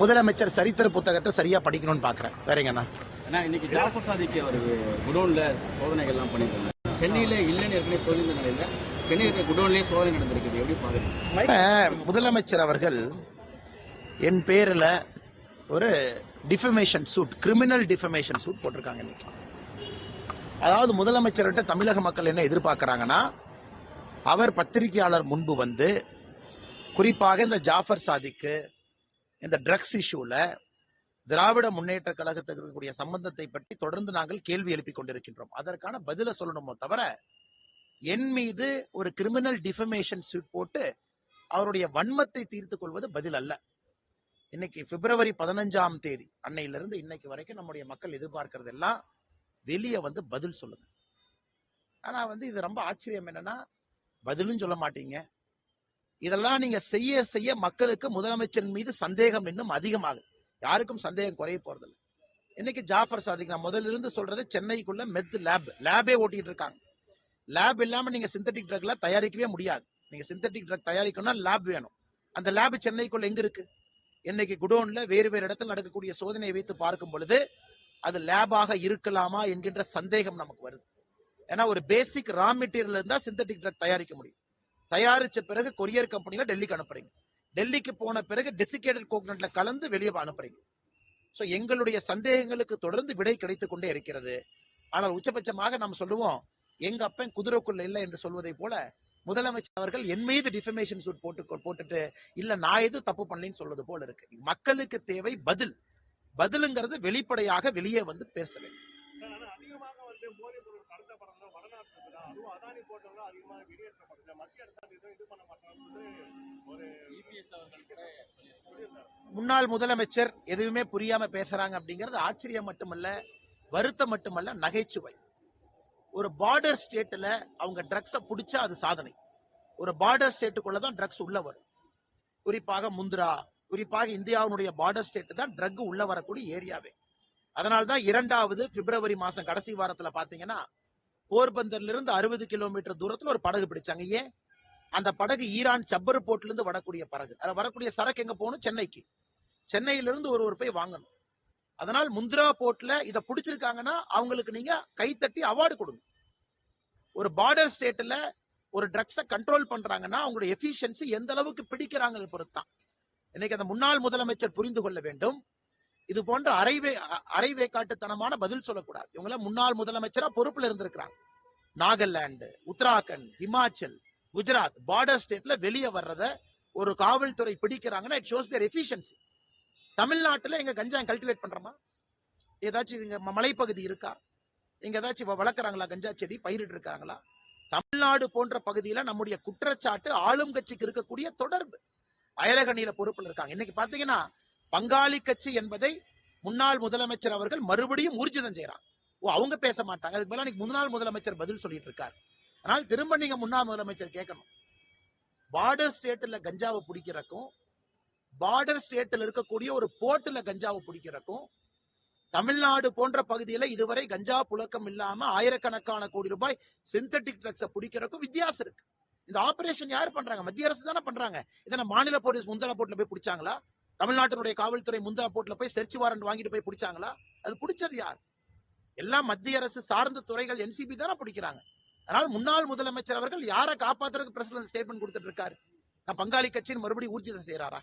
முதலமைச்சர் சரித்திர புத்தகத்தை சரியா படிக்கணும்னு பாக்குறேன். வேறங்கண்ணா? இன்னைக்கு ஜாஃபர் சாதிக்கு அவர் குடோன்ல சோதனைகள் எல்லாம் பண்ணிருக்காங்க சென்னையில இல்லைன்னு ஏற்கனவே சொல்லியிருந்த நிலையில சென்னையில் குடோன்லயே சோதனை நடந்திருக்குது. எப்படி பாக்குறீங்க? முதலமைச்சர் அவர்கள் என் பேர்ல ஒரு defamation suit criminal defamation suit போட்டிருக்காங்க இன்னைக்கு. அதாவது முதலமைச்சர்கிட்ட தமிழக மக்கள் என்ன எதிர்பார்க்கறாங்கன்னா அவர் பத்திரிகையாளர் முன்பு வந்து குறிப்பாக இந்த ஜாஃபர் சாதிக்கு இந்த ட்ரக்ஸ் இஷ்யூல திராவிட முன்னேற்ற கழகத்துக்கு இருக்கக்கூடிய சம்பந்தத்தை பற்றி தொடர்ந்து நாங்கள் கேள்வி எழுப்பிக் கொண்டிருக்கின்றோம். அதற்கான பதில சொல்லணுமோ தவிர என் மீது ஒரு கிரிமினல் டிஃபமேஷன் சூட் போட்டு அவருடைய வன்மத்தை தீர்த்து கொள்வது பதில் அல்ல. இன்னைக்கு பிப்ரவரி பதினஞ்சாம் தேதி அன்னையிலிருந்து இன்னைக்கு வரைக்கும் நம்முடைய மக்கள் எதிர்பார்க்கறது எல்லாம் வெளியே வந்து பதில் சொல்லுங்க ஆனா வந்து இது ரொம்ப ஆச்சரியம் என்னன்னா பதிலும் சொல்ல மாட்டீங்க. இதெல்லாம் நீங்க செய்ய செய்ய மக்களுக்கு முதலமைச்சர் மீது சந்தேகம் இன்னும் அதிகமாகுது. யாருக்கும் சந்தேகம் குறைய போறதில்லை. இன்னைக்கு ஜாஃபர் சாதிக் நான் முதல்ல இருந்து சொல்றது சென்னைக்குள்ள மெத் லேப் லேபே ஓட்டிட்டு இருக்காங்க. லேப் இல்லாம நீங்க சிந்தட்டிக் ட்ரக்ல தயாரிக்கவே முடியாது. நீங்க சிந்தட்டிக் ட்ரக் தயாரிக்கணும்னா லேப் வேணும். அந்த லேப் சென்னைக்குள்ள எங்க இருக்கு? இன்னைக்கு குடோன்ல வேறு வேறு இடத்துல நடக்கக்கூடிய சோதனையை வைத்து பார்க்கும் பொழுது அது லேபாக இருக்கலாமா என்கின்ற சந்தேகம் நமக்கு வருது. ஏன்னா ஒரு பேசிக் ரா மெட்டீரியல் இருந்தா சிந்தட்டிக் ட்ரக் தயாரிக்க முடியும். தயாரிச்ச பிறகு கொரியர் கம்பெனியில டெல்லிக்கு அனுப்புறீங்க. டெல்லிக்கு போன பிறகு டெசிகேட்டட் கோகனட்ல கலந்து வெளியே அனுப்புறீங்க. ஸோ எங்களுடைய சந்தேகங்களுக்கு தொடர்ந்து விடை கிடைத்துக் கொண்டே இருக்கிறது. ஆனால் உச்சபட்சமாக நாம் சொல்லுவோம் எங்க அப்பன் குதிரைக்குள்ள இல்லை என்று சொல்வதை போல முதலமைச்சர் அவர்கள் என் மீது டிஃபமேஷன் சூட் போட்டு போட்டுட்டு இல்ல நான் எதுவும் தப்பு பண்ணலன்னு சொல்வது போல இருக்கு. மக்களுக்கு தேவை பதில். பதிலுங்கிறது வெளிப்படையாக வெளியே வந்து பேச வேண்டும் ஆனா அதிகமாக வந்து போதைப் பொருள் கடத்தப்படுறது வடநாட்டுக்கு தான் அதுவும் அதானி போட்டவங்க அதிகமாக வெளியேற்றப்படுது மத்திய அரசாங்கம் எதுவும் இது பண்ண மாட்டாங்கன்னு ஒரு இபிஎஸ் அவர்கள் கூட சொல்லியிருந்தாரு. முன்னாள் முதலமைச்சர் எதுவுமே புரியாம பேசுறாங்க அப்படிங்கிறது ஆச்சரியம் மட்டுமல்ல வருத்தம் மட்டுமல்ல நகைச்சுவை. ஒரு பார்டர் ஸ்டேட்ல அவங்க ட்ரக்ஸ புடிச்சா அது சாதனை. ஒரு பார்டர் ஸ்டேட்டுக்குள்ள தான் ட்ரக்ஸ் உள்ள வரும். குறிப்பாக முந்திரா குறிப்பாக இந்தியாவினுடைய பார்டர் ஸ்டேட் தான் ட்ரக் உள்ள வரக்கூடிய ஏரியாவே அதனால தான் இரண்டாவது பிப்ரவரி மாசம் கடைசி வாரத்துல பாத்தீங்கன்னா போர்பந்தர்ல இருந்து அறுபது கிலோமீட்டர் தூரத்துல ஒரு படகு பிடிச்சாங்க. ஏன்? அந்த படகு ஈரான் சப்பர் போர்ட்ல இருந்து வரக்கூடிய படகு. அதுல வரக்கூடிய சரக்கு எங்க போகணும்? சென்னைக்கு. சென்னையிலிருந்து ஒரு ஒரு போய் வாங்கணும். அதனால் முந்திரா போர்ட்ல இத பிடிச்சிருக்காங்கன்னா அவங்களுக்கு நீங்க கைத்தட்டி அவார்டு கொடுங்க. ஒரு பார்டர் ஸ்டேட்ல ஒரு ட்ரக்ஸை கண்ட்ரோல் பண்றாங்கன்னா அவங்களுடைய எஃபிஷியன்சி எந்த அளவுக்கு பிடிக்கிறாங்க பொறுத்தான் இன்னைக்கு அந்த முன்னாள் முதலமைச்சர் புரிந்து கொள்ள வேண்டும். இது போன்ற அரைவே அ- அரைவேக்காட்டுத்தனமான பதில் சொல்லக்கூடாது. இவங்கள முன்னாள் முதலமைச்சரா பொறுப்புல இருந்திருக்கிறாங்க. நாகாலாந்து உத்தராகண்ட் ஹிமாச்சல் குஜராத் பார்டர் ஸ்டேட்ல வெளியே வர்றத ஒரு காவல்துறை பிடிக்கிறாங்கன்னா இட் ஷோஸ் தேர் எஃபிஷியன்சி தமிழ்நாட்டுல எங்க கஞ்சா கல்டிவேட் பண்றோமா? ஏதாச்சும் இங்க மலைப்பகுதி இருக்கா? இங்க ஏதாச்சும் வ- வளர்க்கறாங்களா கஞ்சா செடி? பயிரிட்டு இருக்காங்களா தமிழ்நாடு போன்ற பகுதியில நம்முடைய குற்றச்சாட்டு ஆளும் கட்சிக்கு இருக்கக்கூடிய தொடர்பு. அயலகணியில பொறுப்புல இருக்காங்க. இன்னைக்கு பாத்தீங்கன்னா பங்காளி கட்சி என்பதை முன்னாள் முதலமைச்சர் அவர்கள் மறுபடியும் ஊர்ஜிதம் செய்யறாங்க ஓ அவங்க பேச மாட்டாங்க. அதுக்கு பதிலா முன்னாள் முதலமைச்சர் பதில் சொல்லிட்டு இருக்காரு. ஆனால் திரும்ப நீங்க முன்னாள் முதலமைச்சர் கேட்கணும். பார்டர் ஸ்டேட்ல கஞ்சாவை பிடிக்கிறக்கும் பார்டர் ஸ்டேட்ல இருக்கக்கூடிய ஒரு போர்ட்ல கஞ்சாவை பிடிக்கிறக்கும் தமிழ்நாடு போன்ற பகுதியில இதுவரை கஞ்சா புழக்கம் இல்லாம ஆயிரக்கணக்கான கோடி ரூபாய் சிந்தட்டிக் ட்ரக்ஸ பிடிக்கிறக்கும் வித்தியாசம் இருக்கு. இந்த ஆபரேஷன் யார் பண்றாங்க? மத்திய அரசு தானே பண்றாங்க. இதனை மாநில போலீஸ் முந்தர போர்ட்ல போய் பிடிச்சாங்களா? தமிழ்நாட்டினுடைய காவல்துறை முந்தா போர்ட்ல போய் செர்ச் வாரண்ட் வாங்கிட்டு போய் பிடிச்சாங்களா? அது பிடிச்சது யார்? எல்லாம் மத்திய அரசு சார்ந்த துறைகள் என்சிபி தானே பிடிக்கிறாங்க. அதனால முன்னாள் முதலமைச்சர் அவர்கள் யாரை காப்பாத்துறதுக்கு பிரசிடன்ட் ஸ்டேட்மெண்ட் கொடுத்துட்டு இருக்காரு? நான் பங்காளி கட்சின்னு மறுபடியும் ஊர்ஜிதம் செய்யறாரா